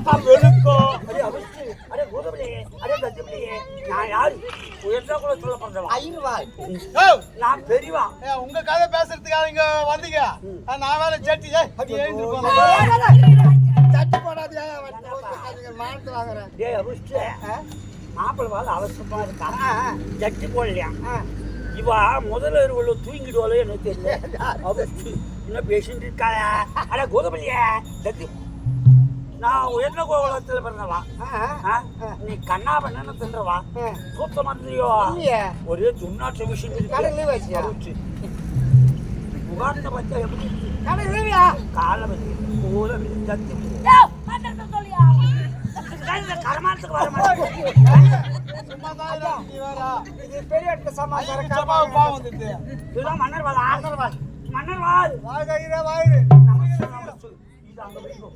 நான் யாரு கூட நான் பெரியவா உங்க கதை பேசுறதுக்காக இங்க வந்தீங்க நான் வேற ஜட்டி சட்டி போடாதே மானத்து வாங்குறேன் டேய் அவிச்சு மாப்பிள்ளை இருக்கா ஜட்டி போடலையா இவா முதல்ல இருவளோ தூங்கிடுவாளோ எனக்கு தெரியல என்ன பேசிட்டு இருக்காளா? அட கோதபிள்ளையே சட்டி நான் உயர்ந்த கோகுலத்தில் பிறந்தவா? நீ கண்ணா பண்ணு தின்றவா? தூத்த மாத்திரையோ இல்லையே. ஒரே துண்ணாற்ற விஷயம்? உகாந்த பச்சை எப்படி காலை பூரா வந்து தத்தி கரமானத்துக்கு வர மாட்டேன். பெரிய இடத்து சமாச்சாரம். வாழா மன்னர் வாழ் நமஸ்தே. இது அங்க போய்க்கோ.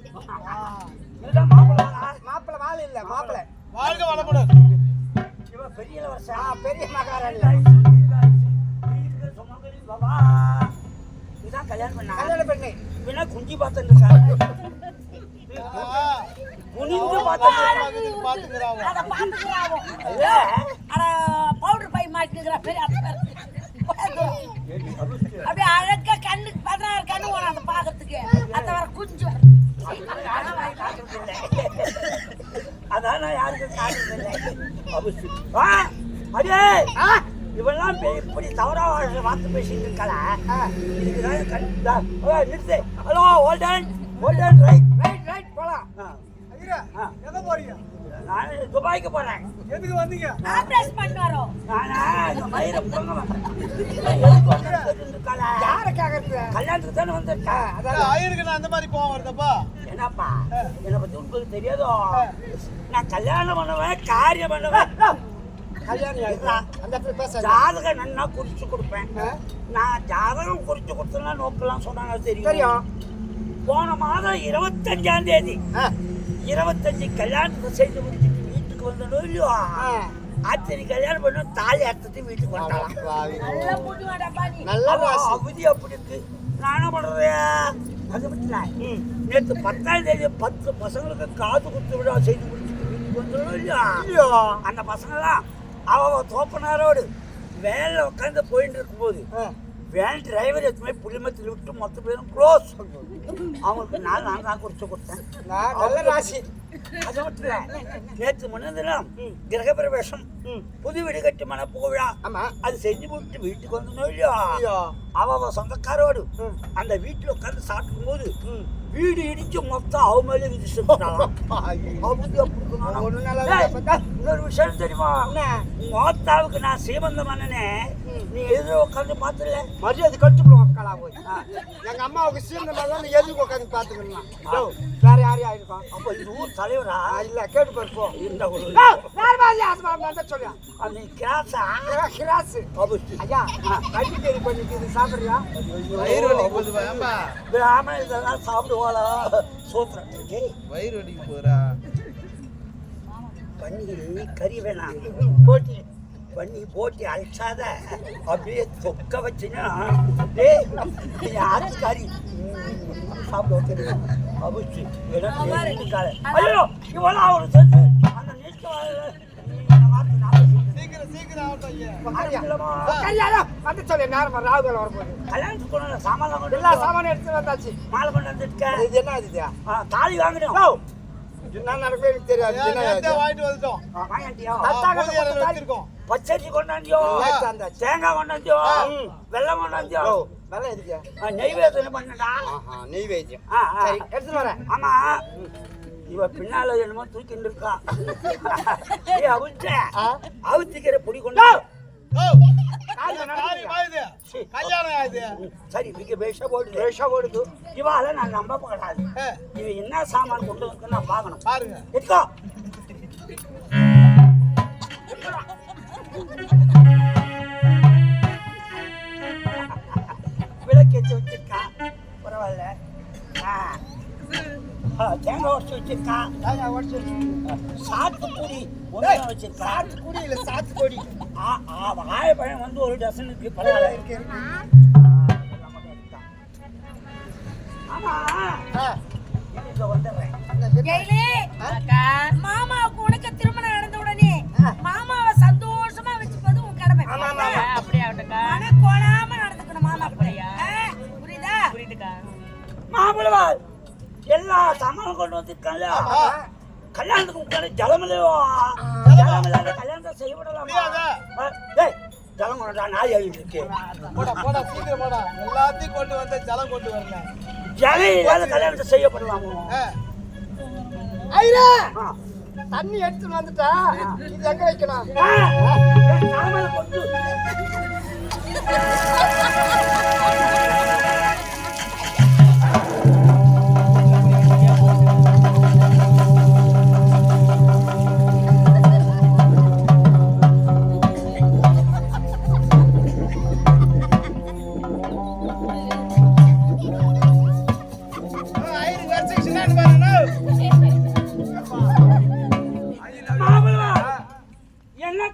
கல்யாண பெண்ணு இவனா குஞ்சு பார்த்துட்டு இருக்காரு குனிந்து powder பை மாட்டிக்கிறா, பெரிய. அப்படியே அழகா கண்ணுக்கு பதினாறு கண்ணு வேணும் அதை பாக்குறதுக்கு அத வர குஞ்சு. அதான் நான் யாருக்கும் காட்டுறது இல்லை. அபிஷு. இவெல்லாம் இப்படி தவறா வாழ்ற வார்த்தை பேசிட்டு இருக்காளா? இதுக்குதான் நிறுத்து. Hello hold on hold on right right right போலாம். எங்க போறீங்க? நான் துபாய்க்கு போறேன். எதுக்கு வந்தீங்க? ஆபரேஷன் பண்ணுவாரோ நானா இந்த மயிரை கேக்குறது? கல்யாணத்துக்கு தானே வந்திருக்கேன் ஏய், ஐயருக்கு நான் அந்த மாதிரி கோவம் வருதப்பா. என்னப்பா? என்னை பத்தி உங்களுக்கு தெரியாதோ? நான் கல்யாணம் பண்ணுவேன் காரியம் பண்ணுவேன். ஜாதகம் நன்னா குறிச்சு கொடுப்பேன். நான் ஜாதகம் குறிச்சு கொடுத்தேன்னா நோக்கெல்லாம் சொன்னாங்க தெரியும். தெரியும். போன மாதம் இருபத்தஞ்சாம் தேதி. இருபத்தஞ்சு கல்யாணத்தை செய்து முடிச்சுட்டு வீட்டுக்கு வந்தோம் இல்லையோ? ஆ. அத்தனை கல்யாணம் பண்ண தாலி அர்த்தத்தை வீட்டுக்கு வந்தாலாம். நல்லா நல்ல அவதி அப்படி இருக்கு. நான் என்ன பண்றது? அது மட்டும் இல்ல. நேத்து பத்தாம் தேதி பத்து பசங்களுக்கு காது குத்து விழா செய்து முடிச்சுட்டு வீட்டுக்கு வந்துடும் இல்லையா? அந்த பசங்களாம் அவ தோப்பனாரோடு வேலை உட்காந்து போயிட்டு இருக்கும்போது வேன் டிரைவர் எத்தனை புளிமத்தில் விட்டு மொத்த பேரும் க்ளோஸ் அவங்களுக்கு நான் நான் தான் குறிச்சு கொடுத்தேன். நான் நல்ல ராசி. அது மட்டும் இல்ல. நேற்று முன்னதினம் கிரகப்பிரவேசம். புது வீடு கட்டி மன புகழா ஆமா. அது செஞ்சு போட்டு வீட்டுக்கு வந்தோம் இல்லையா? அவ சொந்தக்காரோடு. அந்த வீட்டுல உட்கார்ந்து சாப்பிடும் போது வீடு இடிச்சு மொத்தம் அவ மேல பார்த்தா. இன்னொரு விஷயம் தெரியுமா? உங்க ஆத்தாவுக்கு நான் சீமந்தம் பண்ணனே. நீ எதிர உட்காந்து பாத்துல மரியாதை கட்டுப்படுவோம் அக்காலா போய். எங்க அம்மாவுக்கு சீர்ந்த மாதிரி நீ எதுக்கு உட்காந்து பாத்துக்கலாம் வேற யாரையும் ஆயிருக்கும் அப்ப இது ஊர் தலைவரா? இல்ல கேட்டு பார்ப்போம் இந்த ஒரு வேற மாதிரி ஆசை சொல்லியா அந்த கிராஸா கிராஸ் ஐயா கட்டி தேடி பண்ணிட்டு இது சாப்பிடுறியா? வயிறு வலிக்கு போகுது இதெல்லாம் சாப்பிடுவாளா? டேய், வயிறு வலிக்கு போறா பண்ணி கறி வேணாம். போட்டி பண்ணி போட்டு அழைச்சாத. அப்படியே தொக்க வச்சுன்னா ஆத்துக்காரி. சாப்பிட தெரியும் அபிச்சு ஐயோ இவ்வளோ அவரு சேர்த்து அந்த நீட்டு சாமான் எடுத்து வந்தாச்சு. மாலை கொண்டு வந்துருக்கேன் இது என்ன தாலி வாங்கணும் என்ன எனக்கு தெரியாது? வாங்கிட்டு வந்துட்டோம். வச்சிருக்கோம். பச்சரிசி கொண்டாந்தியோ வந்தாச்சு. தேங்காய் கொண்டாந்தியோ. வெள்ளம் கொண்டாந்தியோ ஓ, நல்லா இதுயா ஆ, நெய்வேத்தியம் பண்ணடா. ஆஹா நெய்வேத்தியம். சரி எடுத்துட்டு வரேன். ஆமா. இவ பின்னால என்னமோ தூக்கிட்டு இருக்கா. அவுச்ச? அவுத்திக்கிற பொடி கொண்டா சரி மிக பேஷா போடுது. ரேஷா ஓடுது இவால நான் நம்ப கூடாது என்ன சாமான் கொண்டு வந்து நான் பார்க்கணும் பாருங்க. எடுக்கோ விளக்கேற்றி வச்சிருக்கா பரவாயில்ல. தேங்காய் உடச்சி வச்சிருக்கா தாயா உடச்சு சாத்துக்குடி ஒன்று வச்சிருக்கா சாத்துக்குடி இல்ல சாத்துக்குடி. வாழைப்பழம் வந்து ஒரு டசனுக்கு பரவாயில்ல இருக்கு. மாமாவுக்கு உனக்கு திருமணம் நடந்த உடனே மாமாவை சந்தோஷமா வச்சுப்பது உன் கடமை. மன கோணாம நடந்துக்கணும் மாமா ஆ, புரியுதா? எல்லா சாமானும் கொண்டு வந்துருக்காங்க கல்யாணத்துக்கு ஜலமில்லையோ கல்யாணத்தை? ஆ, டேய் ஜலம் கொண்டா நாய் அழிட்டு இருக்கு. போடா போடா சீக்கிரம் போடா. எல்லாத்தையும் கொண்டு வந்து ஜலம் கொண்டு வரல. ஜலம் இல்லாத கல்யாணத்தை செய்யப்படலாமோ ஐயா. தண்ணி எடுத்துட்டு வந்துட்டா. இது எங்க வைக்கணும்?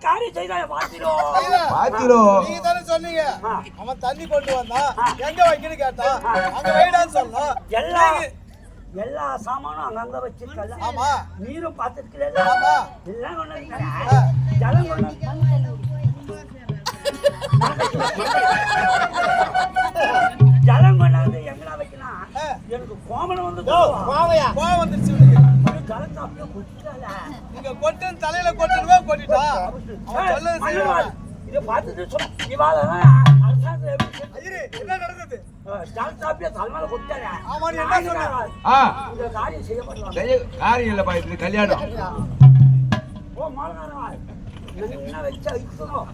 காரியம் செய்தாய பாத்திரம் பாத்திரம். நீங்க தானே சொன்னீங்க. அவன் தண்ணி கொண்டு வந்தான். எங்க வைக்கணும் கேட்டான். அங்க வைடான்னு சொன்னோம் எல்லா நீங்க- எல்லா சாமானும் அங்கங்க வச்சிருக்கல. ஆமா. நீரும் பார்த்துருக்கல ஆமா. எல்லாம் கொண்டு ஜலம் கொண்டு ஜலம் கொண்டாந்து எங்கடா வைக்கலாம். எனக்கு கோமணம் வந்து மாவையா கோவம் வந்துருச்சு நீங்க கொட்டுன்னு தலையில கொட்டுனுவே கொட்டிட்டான் அவன் சொல்லது செய்வான் இதை பார்த்துட்டு சொன்ன என்ன நடந்தது? நீ என்ன இந்த காரியம் இல்லப்பா இது கல்யாணம். ஓ மாலகாரா என்ன வச்சா இருக்கணும்